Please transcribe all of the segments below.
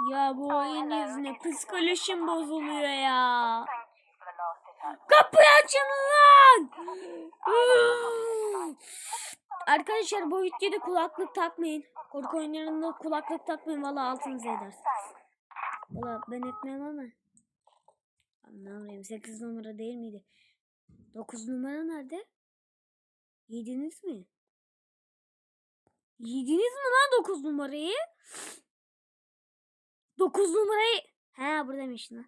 Ya bu oyun yüzüne psikolojim bozuluyor ya. Kapıyı açın lan! Arkadaşlar bu videoda kulaklık takmayın. Korku oyunlarında kulaklık takmayın. Valla altınıza edersiniz. Valla ben etmem ama. Anlamıyorum. 8 numara değil miydi? 9 numara nerede? Yediniz mi? Yediniz mi lan 9 numarayı? 9 numarayı. Ha buradaymış lan.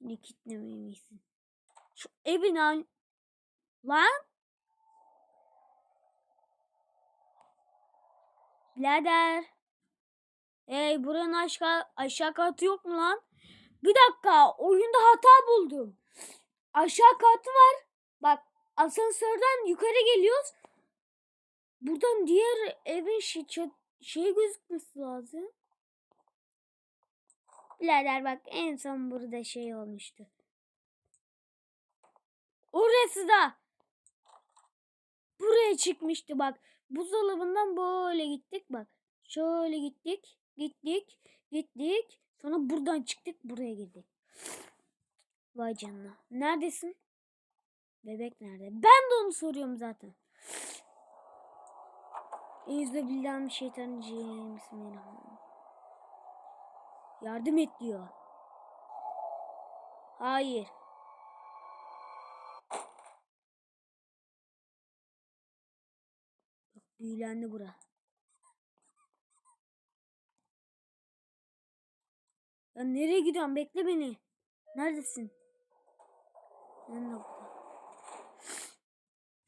Ne kitlememişsin. Şu evin al. Lan. Birader. Hey buranın aşağı, aşağı katı yok mu lan? Bir dakika oyunda hata buldum. Aşağı katı var. Bak asansörden yukarı geliyoruz. Buradan diğer evin çat- şey gözükmesi lazım. Birader bak en son burada şey olmuştu. Orası da. Buraya çıkmıştı bak. Buzdolabından böyle gittik bak. Şöyle gittik. Gittik. Gittik. Sonra buradan çıktık buraya girdik. Vay canına. Neredesin? Bebek nerede? Ben de onu soruyorum zaten. Yüzde billah şeytanıcıyım. Bismillahirrahmanirrahim. Yardım et diyor. Hayır. Bak büyülendi bura. Ya nereye gidiyorsun? Bekle beni. Neredesin? Ben de.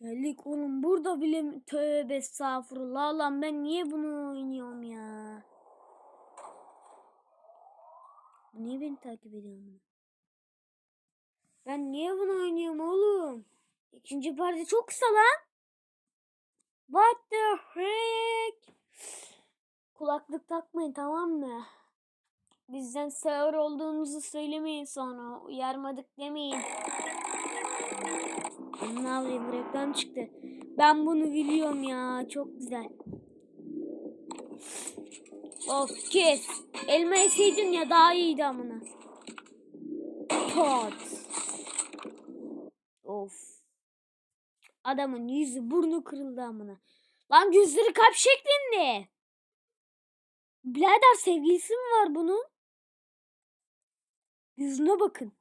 Geldik oğlum burada bile tövbe estağfurullah lan ben niye bunu oynuyorum ya? Niye beni takip ediyor bunu? Ben niye bunu oynuyorum oğlum? İkinci parti çok kısa lan. What the heck? Kulaklık takmayın tamam mı? Bizden sağır olduğumuzu söylemeyin sonra. Uyarmadık demeyin. Ne yapayım reklam çıktı. Ben bunu biliyorum ya. Çok güzel. Of kes. Elma yeseydin ya daha iyiydi amına. Pot. Of. Adamın yüzü burnu kırıldı amına. Lan gözleri kalp şeklinde. Birader sevgilisi mi var bunun? Yüzüne bakın.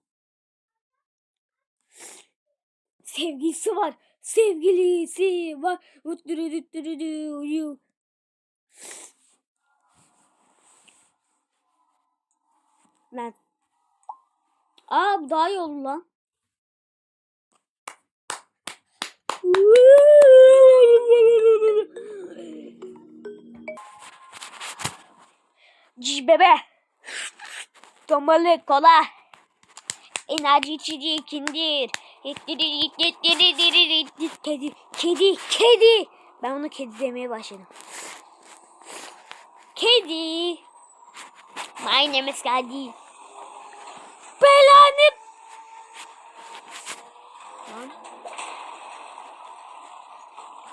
Sevgilisi var. Sevgilisi var. Lan. Aa bu daha iyi oldu lan. Cici bebe. Tomalı kola. Enerji içeceği kindir. Kedi, kedi, kedi. Ben onu kedi demeye başladım. Kedi. My name is Kedi. Belanı. Lan.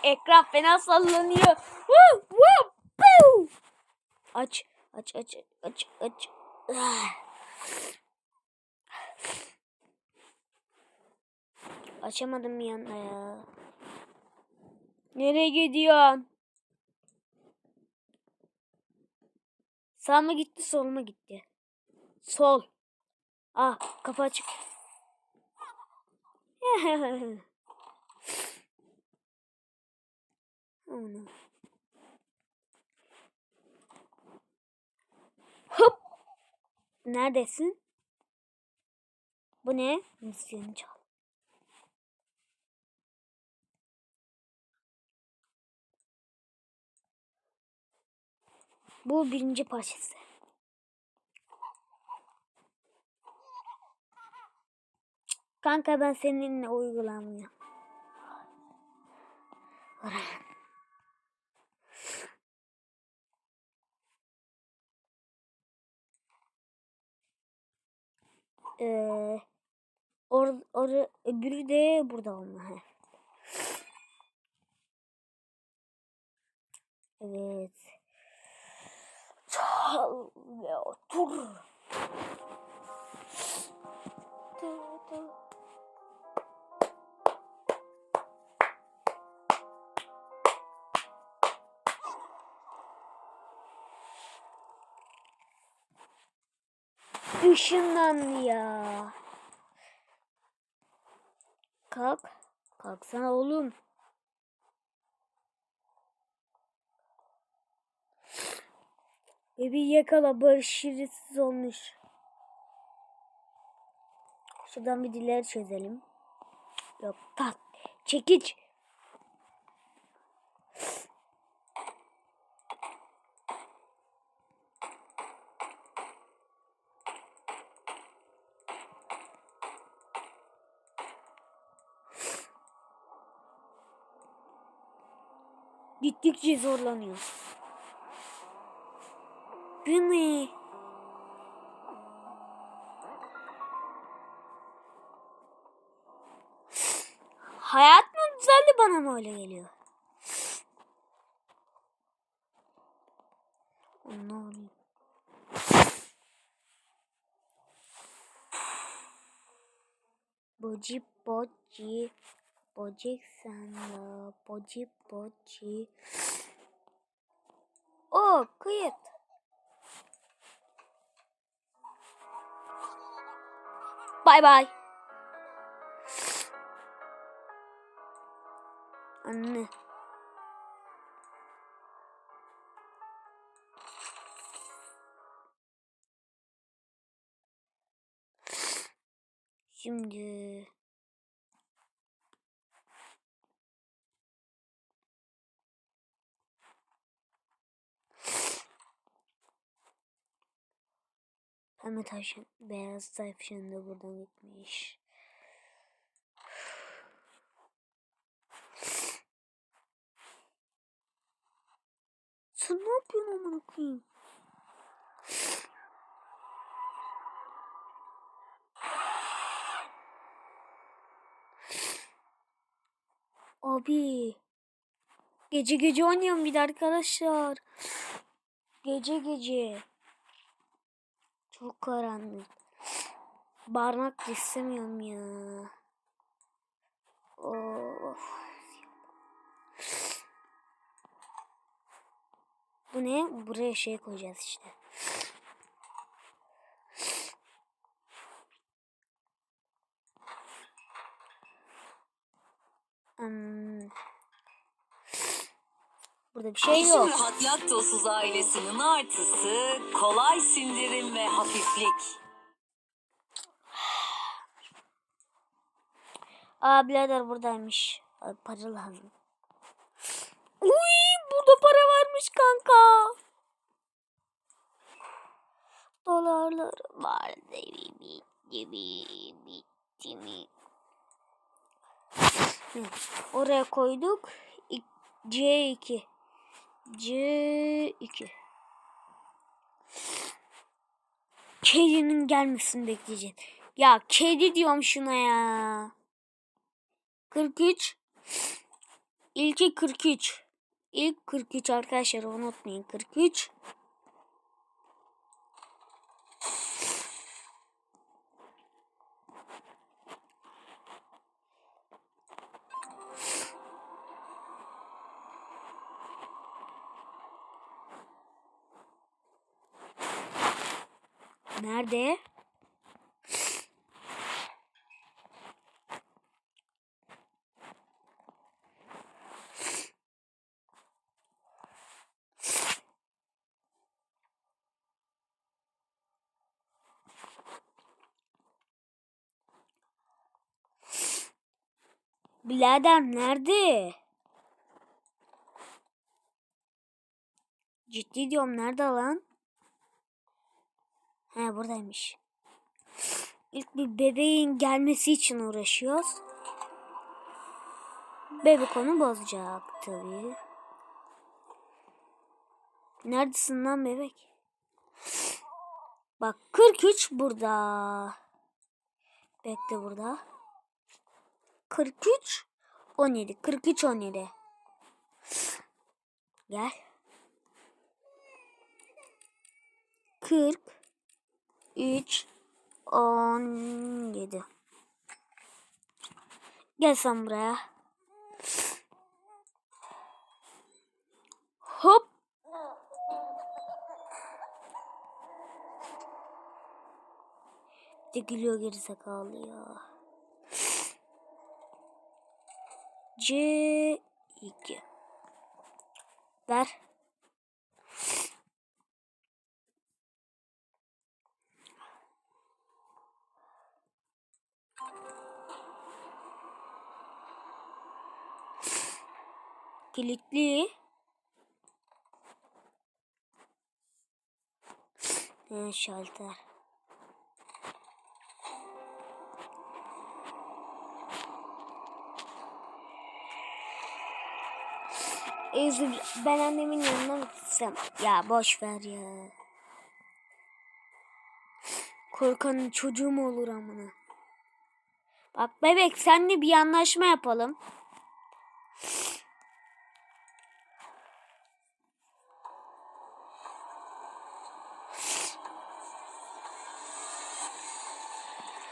Ekran fena sallanıyor. Woo, woo. Aç, aç, aç, aç, aç. Ah. Açamadım anda ya. Nereye gidiyorsun? Sağ mı gitti sol mu gitti? Sol. Ah kapı açık. Ana. Hop. Neredesin? Bu ne? Misyon çal. Bu birinci parçası. Kanka ben seninle uygulamıyorum. Ee, or, or, öbürü de burada olma. he. Evet. Al ve otur. Işınlandı ya. Kalk. Kalksana oğlum. Bebi yakala barış olmuş. Şuradan bir diler çözelim. Yok kalk. Çekiç. Gittikçe zorlanıyor. Ne? Hayat mı düzeldi bana mı öyle geliyor? Ne oluyor? Boci boci bocik sanla boci boci Oh kıyıt Bay bay. Anne. Şimdi Pembe tavşan, beyaz tavşan da buradan gitmiş. Sen ne yapıyorsun amına koyayım? Abi. Gece gece oynuyorum bir de arkadaşlar. Gece gece. Çok karanlık. Bağırmak da istemiyorum ya. Of. Bu ne? Buraya şey koyacağız işte. Burada bir şey yok. Rahat Laktozsuz ailesinin artısı kolay sindirim ve hafiflik. Aa birader buradaymış. Ay, para lazım. Uy burada para varmış kanka. Dolarlar var. Bitti mi? Hı, Oraya koyduk. İ- C2. C2. Kedinin gelmesini bekleyeceğim. Ya kedi diyorum şuna ya. 43. İlki 43. İlk 43 arkadaşlar unutmayın 43. Nerede? Birader nerede? Ciddi diyorum nerede lan? He buradaymış. İlk bir bebeğin gelmesi için uğraşıyoruz. Bebek onu bozacak tabii. Neredesin lan bebek? Bak 43 burada. Bekle burada. 43 17 43 17 Gel. 40 3 17 Gel sen buraya. Hop. De gülüyor gerizekalı ya. C 2 Ver. Kilitli. Ne şalter. Özür ben annemin yanına gitsem? Ya boş ver ya. Korkanın çocuğu mu olur amına? Bak bebek senle bir anlaşma yapalım.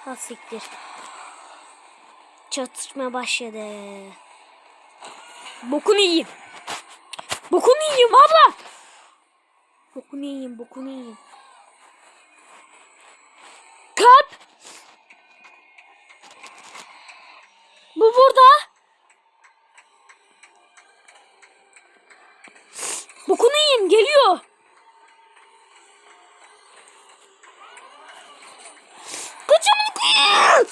Ha siktir. Çatışma başladı. Bokunu yiyeyim. Bokunu yiyeyim abla. Bokunu yiyeyim, bokunu yiyeyim. Yiyeyim, geliyor. Kaçımını koyayım.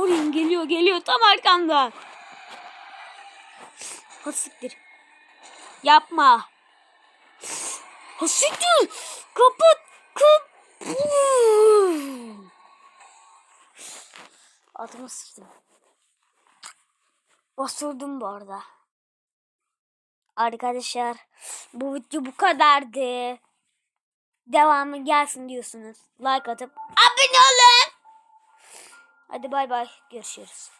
Vurayım geliyor geliyor tam arkamda. Ha siktir. Yapma. Ha siktir. Kapat. Kapat. Altıma sıçtım. Basıldım bu arada. Arkadaşlar bu video bu kadardı. Devamı gelsin diyorsunuz. Like atıp abone olun. Hadi bay bay. Görüşürüz.